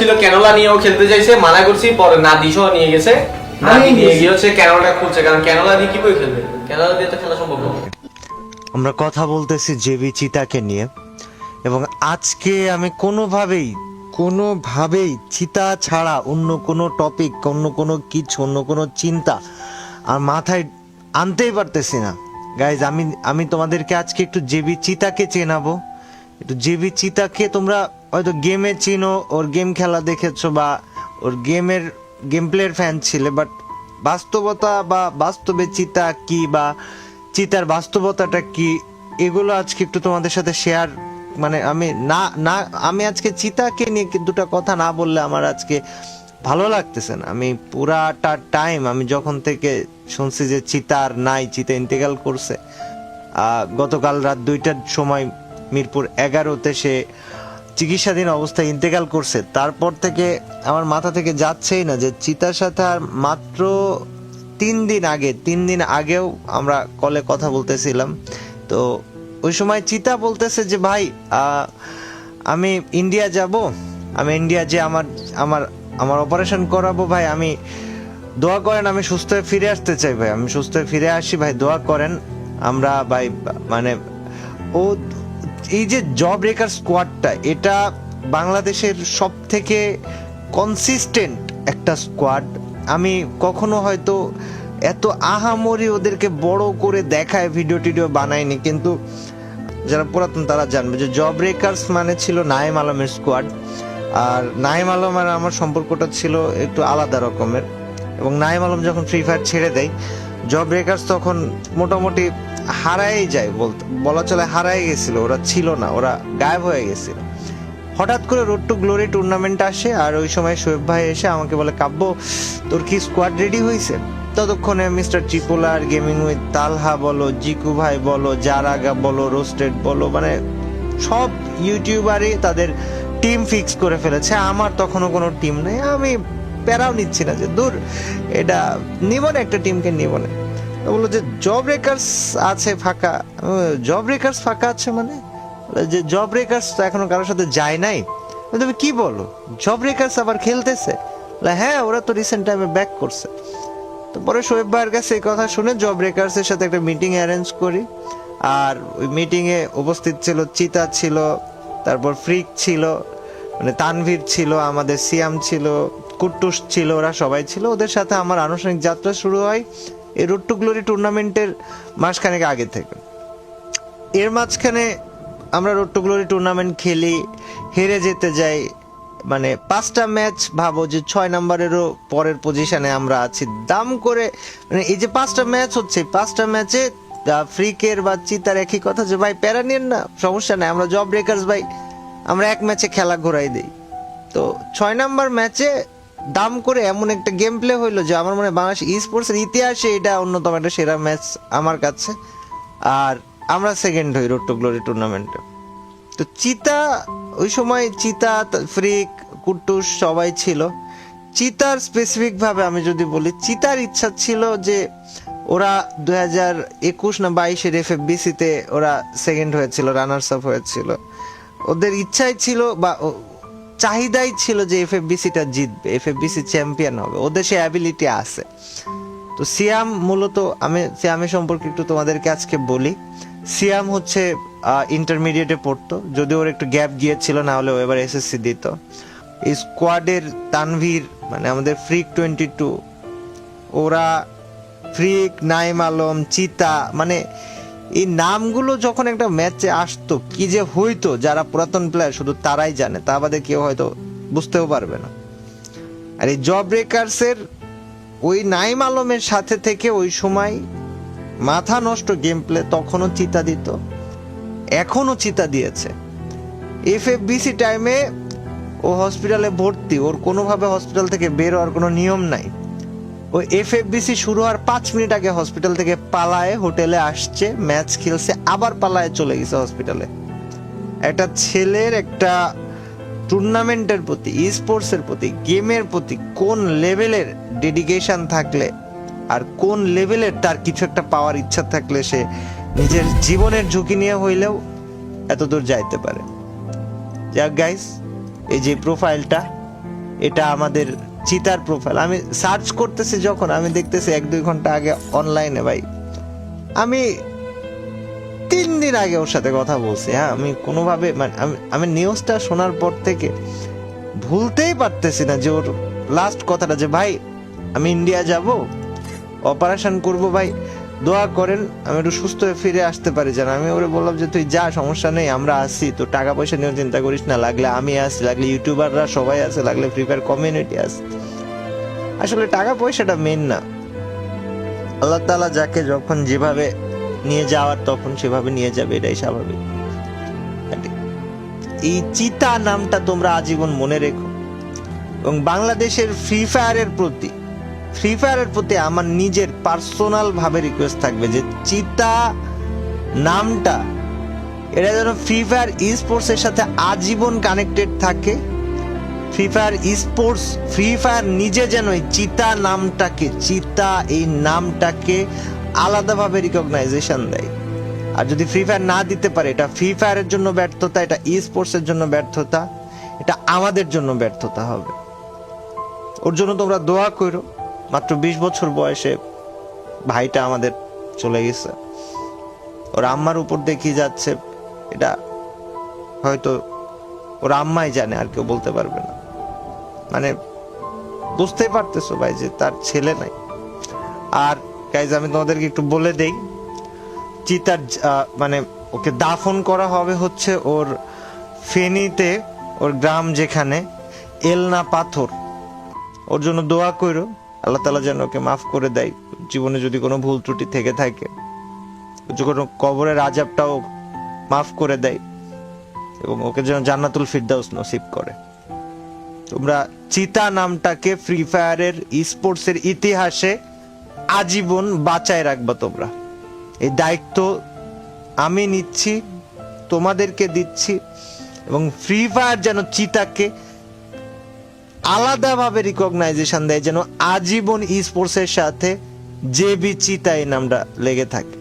ছিল ক্যানোলা নিয়েও খেলতে চাইছে মানা করছি পরে না দিশও নিয়ে গেছে। নাদি নিয়ে গিয়ে হচ্ছে ক্যানোলা খুলছে কারণ ক্যানোলা দিয়ে কি করে খেলবে? ক্যানোলা দিয়ে তো খেলা সম্ভব না আমরা কথা বলতেছি জেবি চিতাকে নিয়ে এবং আজকে আমি কোনোভাবেই কোনোভাবেই চিতা ছাড়া অন্য কোনো টপিক অন্য কোনো কিছু অন্য কোনো চিন্তা আর মাথায় আনতেই পারতেছি না। গাইজ আমি আমি তোমাদেরকে আজকে একটু জেবি চিতাকে চেনাবো। একটু জেবি চিতাকে তোমরা হয়তো গেমে চিনো, ওর গেম খেলা দেখেছ বা ওর গেমের গেম প্লের ফ্যান ছিলে বাট বাস্তবতা বা বাস্তবে চিতা কি বা চিতার বাস্তবতাটা কি, এগুলো আজকে একটু তোমাদের সাথে শেয়ার মানে আমি না না, আমি আজকে চিতাকে নিয়ে দুটো কথা না বললে আমার আজকে ভালো লাগতেছে না। আমি পুরাটা টাইম আমি যখন থেকে শুনছি যে চিতার নাই, চিতা ইন্তেকাল করছে গতকাল রাত দুইটার সময় মিরপুর এগারোতে সে চিকিৎসাধীন অবস্থায় ইন্তেকাল করছে। তারপর থেকে আমার মাথা থেকে যাচ্ছেই না যে চিতার সাথে আর মাত্র তিন দিন আগে, তিন দিন আগেও আমরা কলে কথা বলতেছিলাম। তো ওই সময় চিতা বলতেছে যে, ভাই আমি ইন্ডিয়া যাব। আমি ইন্ডিয়া যে আমার আমার আমার অপারেশন করাবো, ভাই। আমি দোয়া করেন, আমি সুস্থ হয়ে ফিরে আসতে চাই, ভাই। আমি সুস্থ হয়ে ফিরে আসি, ভাই। দোয়া করেন। আমরা, ভাই মানে ও এই যে জব রেকার স্কোয়াডটা এটা বাংলাদেশের সব থেকে কনসিস্টেন্ট একটা স্কোয়াড আমি কখনো হয়তো এত আহামরি ওদেরকে বড় করে দেখায় ভিডিও টিডিও বানায়নি, কিন্তু যারা পুরাতন তারা জানবে যে জব রেকার্স মানে ছিল নাইম আলমের স্কোয়াড আর নাইম আলম আর আমার সম্পর্কটা ছিল একটু আলাদা রকমের। এবং নাইম আলম যখন ফ্রি ফায়ার ছেড়ে দেয় জব রেকার্স তখন মোটামুটি হারাই যায় বলতে, বলা চলে হারাই গেছিল, ওরা ছিল না, ওরা গায়েব হয়ে গেছিল। হঠাৎ করে রোড টু গ্লোরি টুর্নামেন্ট আসে, আর ওই সময় শোয়েব ভাই এসে আমাকে বলে, কাব্য, তোর কি স্কোয়াড রেডি হয়েছে ততক্ষণে মিস্টার চিপোলার গেমিং উইথ তালহা বলো জিকু ভাই বলো জারাগা বলো রোস্টেড বলো মানে সব ইউটিউবারই তাদের টিম ফিক্স করে ফেলেছে। আমার তখনও কোনো টিম নেই, আমি প্যারাও নিচ্ছি না যে, দূর, এটা নিব না, একটা টিমকে নিব না। বলল যে জব রেকার্স আছে ফাঁকা। জব রেকার্স ফাঁকা আছে মানে? যে জব রেকার্স তো এখনও কারোর সাথে যায় নাই। তুমি কি বলো? জব রেকার্স আবার খেলতেছে? হ্যাঁ ওরা তো রিসেন্ট টাইমে ব্যাক করছে। তো পরে শোয়েব ভাইয়ের কাছে এই কথা শুনে জব রেকার্সের সাথে একটা মিটিং অ্যারেঞ্জ করি। আর ওই মিটিংয়ে উপস্থিত ছিল, চিতা ছিল, তারপর ফ্রিক ছিল মানে তানভীর ছিল, আমাদের সিয়াম ছিল, কুট্টুস ছিল, ওরা সবাই ছিল। ওদের সাথে আমার আনুষ্ঠানিক যাত্রা শুরু হয় এই রোড টু গ্লোরি টুর্নামেন্টের মাসখানেক আগে থেকে। এর মাঝখানে আমরা রোড টু গ্লোরি টুর্নামেন্ট খেলি, হেরে যেতে যাই মানে পাঁচটা ম্যাচ ভাবো যে ছয় নম্বরেরও পরের পজিশনে আমরা আছি। দাম করে মানে এই যে পাঁচটা ম্যাচ হচ্ছে পাঁচটা ম্যাচে ফ্রিকের বা চিতার একই কথা যে, ভাই, প্যারা নিন না, সমস্যা নাই, আমরা জব ব্রেকার্স ভাই, আমরা এক ম্যাচে খেলা ঘোরাই দিই। তো ছয় নাম্বার ম্যাচে দাম করে এমন একটা গেম প্লে হইল যে আমার মনে হয় বাংলাদেশ ই স্পোর্টসের ইতিহাসে এটা অন্যতম একটা সেরা ম্যাচ আমার কাছে। আর আমরা সেকেন্ড হই রোড টু গ্লোরি টুর্নামেন্টে তো চিতা, ওই সময় চিতা, ফ্রিক, কুট্টুস সবাই ছিল। চিতার স্পেসিফিক ভাবে আমি যদি বলি, চিতার ইচ্ছা ছিল যে ওরা দু হাজার একুশ না বাইশের এফ এফ ওরা সেকেন্ড হয়েছিল রানার্স আপ হয়েছিল। ওদের ইচ্ছাই ছিল বা চাহিদাই ছিল যে এফ এফ বিসিটা জিতবে এফ এফ বিসি চ্যাম্পিয়ন হবে ওদের সে অ্যাবিলিটি আছে। তো সিয়াম মূলত আমি সিয়ামের সম্পর্কে একটু তোমাদেরকে আজকে বলি। সিয়াম হচ্ছে ইন্টারমিডিয়েটে পড়তো যদি ওর একটু গ্যাপ গিয়েছিল না হলে ও এবার এসএসসি দিত। এই স্কোয়াডের তানভীর মানে আমাদের ফ্রিক টোয়েন্টি টু ওরা ফ্রিক নাইম আলম চিতা মানে এই নামগুলো যখন একটা ম্যাচে আসতো, কি যে হইতো, যারা পুরাতন প্লেয়ার শুধু তারাই জানে, তা বাদে কেউ হয়তো বুঝতেও পারবে না। আর এই জব ব্রেকার্সের ওই নাইম আলমের সাথে থেকে ওই সময় মাথা নষ্ট গেম প্লে তখনও চিতা দিত, এখনও চিতা দিয়েছে। এফ এফ বিসি টাইমে ও হসপিটালে ভর্তি, ওর কোনোভাবে হসপিটাল থেকে বের হওয়ার কোনো নিয়ম নাই। ওই এফ বিসি শুরু হওয়ার পাঁচ মিনিট আগে হসপিটাল থেকে পালায়ে হোটেলে আসছে, ম্যাচ খেলছে, আবার পালায়ে চলে গেছে হসপিটালে। একটা ছেলের একটা টুর্নামেন্টের প্রতি স্পোর্টসের প্রতি গেমের প্রতি কোন লেভেলের ডেডিকেশন থাকলে আর কোন লেভেলের তার কিছু একটা পাওয়ার ইচ্ছা থাকলে সে নিজের জীবনের ঝুঁকি নিয়ে হইলেও এত দূর যাইতে পারে। যাক গাইস এই যে প্রোফাইলটা এটা আমাদের চিতার প্রোফাইল আমি সার্চ করতেছি যখন, আমি দেখতেছি এক দুই ঘণ্টা আগে অনলাইনে ভাই। আমি তিন দিন আগে ওর সাথে কথা বলছি হ্যাঁ? আমি কোনোভাবে মানে আমি আমি নিউজটা শোনার পর থেকে ভুলতেই পারতেছি না যে ওর লাস্ট কথাটা যে, ভাই, আমি ইন্ডিয়া যাব অপারেশন করব ভাই। দোয়া করেন, আমি একটু সুস্থ হয়ে ফিরে আসতে পারি যেন। আমি ওরে বললাম যে, তুই যা, সমস্যা নেই, আমরা আসি তো টাকা পয়সা নিয়েও চিন্তা করিস না, লাগলে আমি আসি লাগলে ইউটিউবাররা সবাই আছে, লাগলে ফ্রি ফায়ার কমিউনিটি আছে। আসলে টাকা পয়সাটা মেন না। আল্লাহ তাআলা যাকে যখন যেভাবে নিয়ে যাওয়ার, তখন সেভাবে নিয়ে যাবে, এটাই স্বাভাবিক। এই চিতা নামটা তোমরা আজীবন মনে রেখো। এবং বাংলাদেশের ফ্রি ফায়ারের প্রতি ফ্রি ফায়ারের প্রতি আমার নিজের পার্সোনাল ভাবে রিকোয়েস্ট থাকবে যে চিতা নামটা, এটা যেন ফ্রি ফায়ার ই স্পোর্টস এর সাথে আজীবন কানেক্টেড থাকে। Free fire esports free fire নিজে যেন এই চিতা নামটাকে, চিতা এই নামটাকে আলাদাভাবে রিকগনাইজেশন দেয়। আর যদি ফ্রি ফায়ার না দিতে পারে, এটা ফ্রি ফায়ারের জন্য ব্যর্থতা, এটা ই স্পোর্টস এর জন্য ব্যর্থতা, এটা আমাদের জন্য ব্যর্থতা হবে। ওর জন্য তোমরা দোয়া করো। মাত্র বিশ বছর বয়সে ভাইটা আমাদের চলে গেছে। ওর আম্মার উপর দেখি যাচ্ছে, এটা হয়তো ওর আম্মাই জানে, আর কেউ বলতে পারবে না। মানে বুঝতেই পারতেছো ভাই যে তার ছেলে নাই। আর গাইজ আমি তোমাদেরকে একটু বলে দেই, চিতার মানে ওকে দাফন করা হবে হচ্ছে ওর ফেনীতে, ওর গ্রাম যেখানে, এলনা পাথর। ওর জন্য দোয়া করো আল্লাহ তালা যেন ওকে মাফ করে দেয়। জীবনে যদি কোনো ভুল ত্রুটি থেকে থাকে কোনো কবরের আজাবটাও মাফ করে দেয় এবং ওকে যেন জান্নাতুল ফিরদাউস নসিব করে। তোমরা চিতা নামটাকে ফ্রি ফায়ারের স্পোর্টসের ইতিহাসে আজীবন বাঁচায় রাখবা তোমরা। এই দায়িত্ব আমি নিচ্ছি, তোমাদেরকে দিচ্ছি এবং ফ্রি ফায়ার যেন চিতাকে আলাদাভাবে রিকগনাইজেশন দেয় যেন আজীবন ই স্পোর্টসের সাথে জেবি চিতা এই নামটা লেগে থাকে।